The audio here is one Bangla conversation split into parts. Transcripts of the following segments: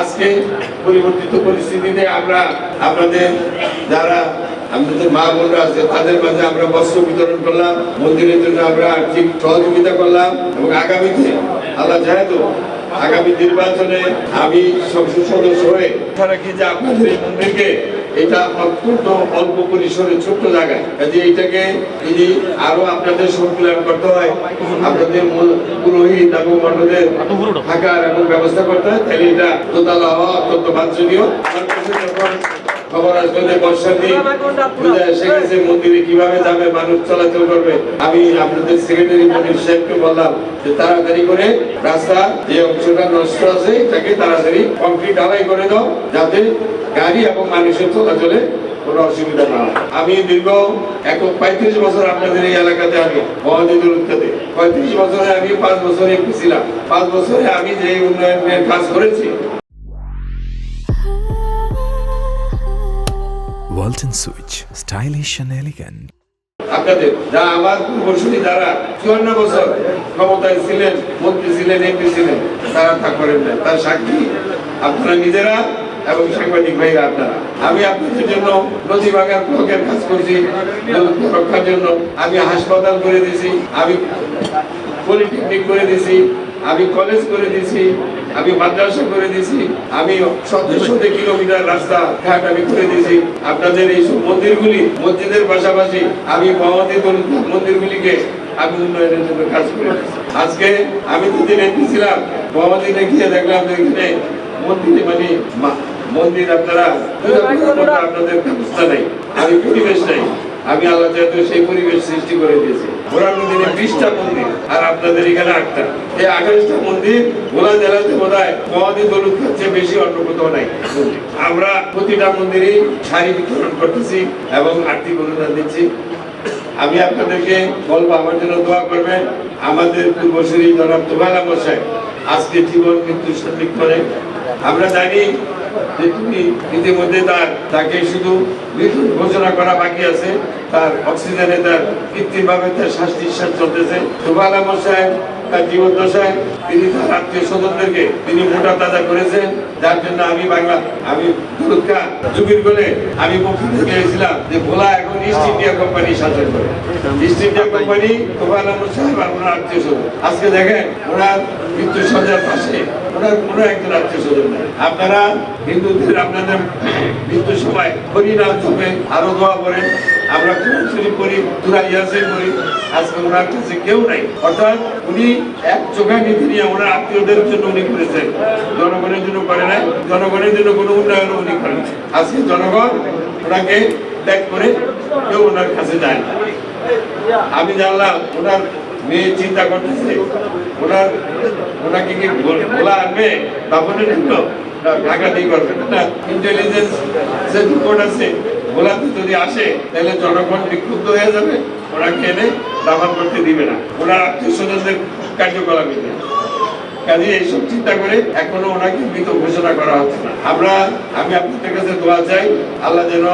আজকে পরিবর্তিত পরিস্থিতিতে আমরা আপনাদের যারা, আমাদের মা বোনরা আছে, তাদের মাঝে আমরা বস্ত্র বিতরণ করলাম, মন্দিরের জন্য আমরা আর্থিক সহযোগিতা করলাম এবং আগামীতে, আল্লাহ যেহেতু আগামী নির্বাচনে আমি সংসদ সদস্য হয়ে তারা কি যে আপনাদের এই মন্দিরকে এটা অত্যন্ত অল্প পরিসরে ছোট্ট জায়গায় কাজে এইটাকে যদি আরও আপনাদের সংকলন করতে হয়, আপনাদের পুরোহিত এবং মন্ডলের থাকার এবং ব্যবস্থা করতে হয়, তাহলে এটা দোতলা হওয়া অত্যন্ত বাঞ্ছনীয়। তাড়াতাড়ি করে কংক্রিট ঢালাই করে দাও, যাতে গাড়ি এবং মানুষের চলাচলে কোনো অসুবিধা না। আমি দীর্ঘ এক পঁয়ত্রিশ বছর আপনাদের এই এলাকাতে আমি মহাদিদুল উত্তাতে পঁয়ত্রিশ বছরে আমি পাঁচ বছরে এমপি ছিলাম। পাঁচ বছরে আমি যে উন্নয়নের কাজ করেছি। Walton Switch, stylish and elegant. আপনাদের যা আমার পূর্বসূরি যারা চুয়ান্ন বছর ক্ষমতায় ছিলেন মন্ত্রী ছিলেন এমপি ছিলেন তারা তা করেন না তার সাক্ষী আপনারা নিজেরা এবং সাংবাদিক ভাইরা আপনারা, আমি আপনাদের জন্য নদী বাগান ব্লকের কাজ করছি রক্ষার জন্য। আমি হাসপাতাল করে দিয়েছি, আমি পলিটেকনিক করে দিয়েছি, আমি কলেজ করে দিয়েছি, আমি মাদ্রাসা করে দিয়েছি, আমি শত কিলোমিটার রাস্তা ঘাট আমি করে দিয়েছি। আপনাদের এই সব মন্দিরগুলি, মসজিদের পাশাপাশি আমি মহামতি মন্দিরগুলিকে আমি উন্নয়নের জন্য কাজ করে আজকে আমি দুদিন এমপি ছিলাম মহামতিনে গিয়ে দেখলাম যে এখানে মন্দিরে মানে মন্দির আপনারা আপনাদের ব্যবস্থা নেই। আমি পরিবেশ নেই। আমি আল্লাহ যেহেতু সেই পরিবেশ সৃষ্টি করে দিয়েছি। বিশটা মন্দির, আর আপনাদের এখানে আটটা। এই আঠাশটা মন্দির জেলাতে বোধ হয় বেশি অন্য কোথাও নাই। আমরা প্রতিটা মন্দিরেই শাড়ি বিতরণ করতেছি এবং আর্থিক অনুদান দিচ্ছি। আমি আপনাদেরকে বলব, আমার জন্য দোয়া করবেন। আমাদের পূর্বসূরি জনাব তোবালা আজকে জীবন মৃত্যু সঠিক করে আমরা জানি যে তুমি ইতিমধ্যে তার, তাকে শুধু মৃত্যু ঘোষণা করা বাকি আছে, তার অক্সিজেনে তার কৃত্রিমভাবে তার শ্বাস নিঃশ্বাস চলতেছে। তোবালা মশাই তার জীবদ্দশায় তিনি তার আত্মীয় স্বজনদেরকে তিনি মোটা তাজা করেছেন। যার জন্য আমি বাংলা, আমি দুর্গা যুগের আমি বক্তৃতা দিয়েছিলাম যে ভোলা এখন ইস্ট ইন্ডিয়া কোম্পানি শাসন করে। ইস্ট ইন্ডিয়া কোম্পানি সাহেব আর ওনার আত্মীয় স্বজন। আজকে দেখেন, ওনার মৃত্যু সজ্জার পাশে ওনার কোনো একজন আত্মীয় স্বজন নেই। আপনারা হিন্দুদের আপনাদের মৃত্যুর সময় হরিনাম জপে আরও দোয়া করেন। আমরা কোরআন শরীফ করি সূরা ইয়াসিন পড়ি আজকে ওনার কাছে কেউ নাই। অর্থাৎ উনি এক চোখা নীতি নিয়ে ওনার আত্মীয়দের জন্য উনি করেছেন। জনগণের জন্য করে নাই জনগণের জন্য কোনো উন্নয়ন উনি করেন। আজকে জনগণ ওনাকে ত্যাগ করে কেউ ওনার কাছে যায় না। আমি জানলাম ওনার মেয়ে চিন্তা করতেছে। ওনার ওনাকে কি ভোলা আনবে? জন্য? না, ঢাকাতেই করবে না। ইন্টেলিজেন্স যে রিপোর্ট আছে ভোলাতে যদি আসে, তাহলে জনগণ বিক্ষুব্ধ হয়ে যাবে, ওরা এনে দাফন করতে দিবে না। ওনার আত্মীয় স্বজনদের কার্যকলাপ কাজে এইসব চিন্তা করে এখনও ওনাকে মৃত ঘোষণা করা হচ্ছে না। আমরা, আমি আপনাদের কাছে দোয়া চাই, আল্লাহ যেন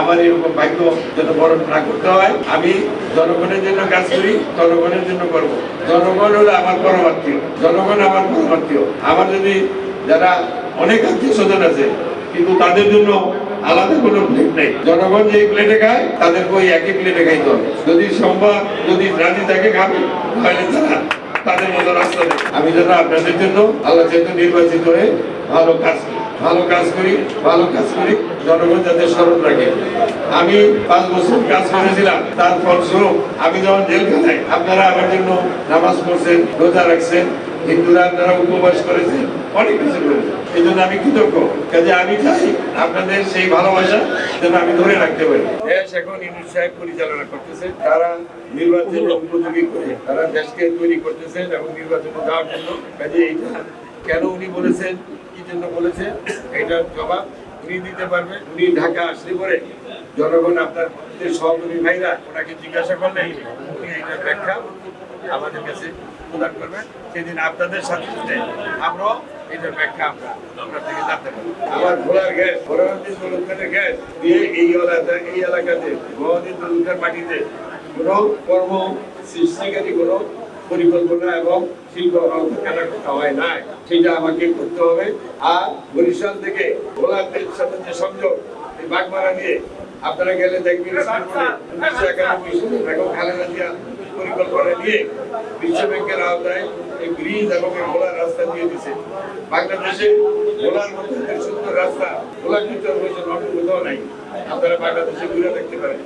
আমার এরকম ভাগ্য যেন বরণ না করতে হয়। আমি জনগণের জন্য কাজ করি, জনগণের জন্য করব। জনগণ হলো আমার পরমাত্মীয় জনগণ আমার পরমাত্মীয় আমার যদি যারা অনেক আত্মীয় স্বজন আছে কিন্তু তাদের জন্য আলাদা কোনো প্লেট নেই। জনগণ যে প্লেটে খায় তাদেরকে ওই একই প্লেটে খাইতে হবে। যদি সম্ভব যদি রাজি থাকে খাবে, তাহলে তারা তাদের মতো রাস্তা আমি যেন আপনাদের জন্য আল্লাহ যেহেতু নির্বাচিত হয়ে ভালো কাজ করি, ভালো কাজ করি, ভালো কাজ করি, জনগণ যাতে স্মরণ রাখে। আমি পাঁচ বছর কাজ করেছিলাম, তার ফলস্বরূপ আমি যখন জেলখানায়, আপনারা আমার জন্য নামাজ পড়ছেন, রোজা রাখছেন হিন্দুরা আপনারা উপবাস করেছেন, অনেক কিছু করেছে এই জন্য আমি কৃতজ্ঞ। কাজে আমি চাই আপনাদের সেই ভালোবাসা যেন আমি ধরে রাখতে পারি। দেশ এখন ইউনুস সাহেব পরিচালনা করতেছে। তারা নির্বাচন উপযোগী করে, তারা দেশকে তৈরি করতেছেন এবং নির্বাচনে যাওয়ার জন্য। কাজে এইটা কেন উনি বলেছেন, কি জন্য বলেছেন, এটার জবাব উনি দিতে পারবে। উনি ঢাকা আসলে পরে জনগণ আপনার সহকর্মী ভাইরা ওনাকে জিজ্ঞাসা করলে এটার ব্যাখ্যা আমাদের কাছে প্রদান করবেন। সেদিন আপনাদের সাথে সাথে আমরাও এটার ব্যাখ্যা আমরা আপনার থেকে জানতে আমার গ্যাস দলুখানের গ্যাস দিয়ে এই এলাকা এই এলাকাতে দলুখার মাটিতে কোনো কর্ম সৃষ্টিকারী কোনো পরিকল্পনা এবং শিল্প হয় না সেটা আমাকে করতে হবে। আর বরিশাল থেকে ভোলাদের সাথে যে সংযোগ এই বাগমারা দিয়ে আপনারা গেলে দেখবেন খালেদা জিয়া পরিকল্পনা নিয়ে বিশ্ব ব্যাংকের আওতায় এই ব্রিজ এবং এই ভোলার রাস্তা দিয়ে দিছে। বাংলাদেশে ভোলার এত সুন্দর রাস্তা ভোলা কিন্তু অন্য কোথাও নাই। আপনারা বাংলাদেশে ঘুরে দেখতে পারেন।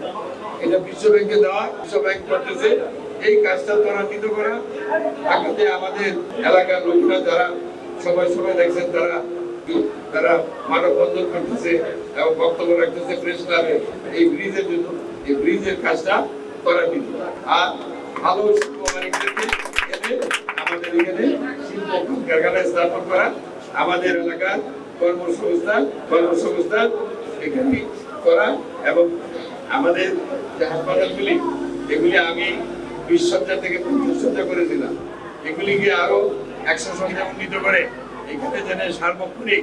এটা বিশ্ব ব্যাংকে দেওয়া বিশ্ব ব্যাংক করতেছে। এই কাজটা ত্বরান্বিত করা। আগামীতে আমাদের এলাকার লোকরা যারা সবাই সবাই দেখছেন, তারা তারা মানববন্ধন করতেছে এবং বক্তব্য রাখতেছে প্রেস ক্লাবে। এই ব্রিজের জন্য, এই ব্রিজের কাজটা ত্বরান্বিত। আর ভালো আমাদের এখানে শিল্প স্থাপন করা। আমাদের এলাকার কর্মসংস্থান কর্মসংস্থান এখানে করা এবং আমাদের যে হাসপাতালগুলি, এগুলি আমি বিশ সজ্জা থেকে পঞ্চাশ সজ্জা করেছিলাম। এগুলিকে আরও একশো সজ্জা উন্নীত করে এখানে যেন সার্বক্ষণিক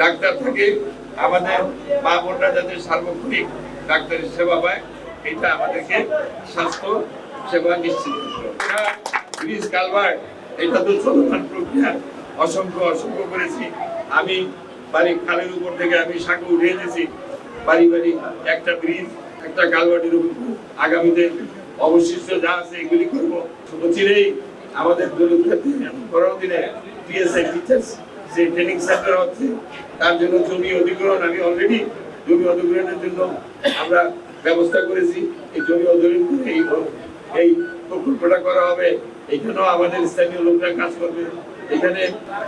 ডাক্তার থাকে, আমাদের মা বোনরা যাতে সার্বক্ষণিক ডাক্তারের সেবা পায়, এটা আমাদেরকে স্বাস্থ্য অসংখ্য অসংখ্য করেছি। আমি বাড়ি খালের উপর থেকে আমি সাঁকো উঠিয়ে দিয়েছি। বাড়ি বাড়ি, একটা ব্রিজ, একটা কালভার্টের উপর। আগামীতে অবশিষ্ট যা আছে এগুলি করব। অচিরেই আমাদের দিনে পিএসআই টিচার্স যে ট্রেনিং সেন্টার হচ্ছে, তার জন্য জমি অধিগ্রহণ আমি অলরেডি জমি অধিগ্রহণের জন্য আমরা ব্যবস্থা করেছি। এই জমি অধিগ্রহণ করে এই এই প্রকল্পটা করা হবে। এখানেও আমাদের স্থানীয় লোকরা কাজ করবে। এখানে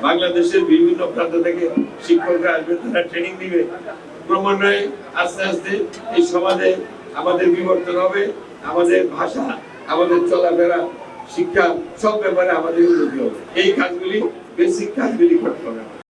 বাংলাদেশের বিভিন্ন প্রান্ত থেকে শিক্ষকরা আসবে, তারা ট্রেনিং দিবে। ক্রমান্বয়ে আস্তে আস্তে এই সমাজে আমাদের বিবর্তন হবে, আমাদের ভাষা, আমাদের চলাফেরা, শিক্ষা সব ব্যাপারে আমাদের উন্নতি হবে। এই কাজগুলি বেসিক কাজগুলি করতে হবে।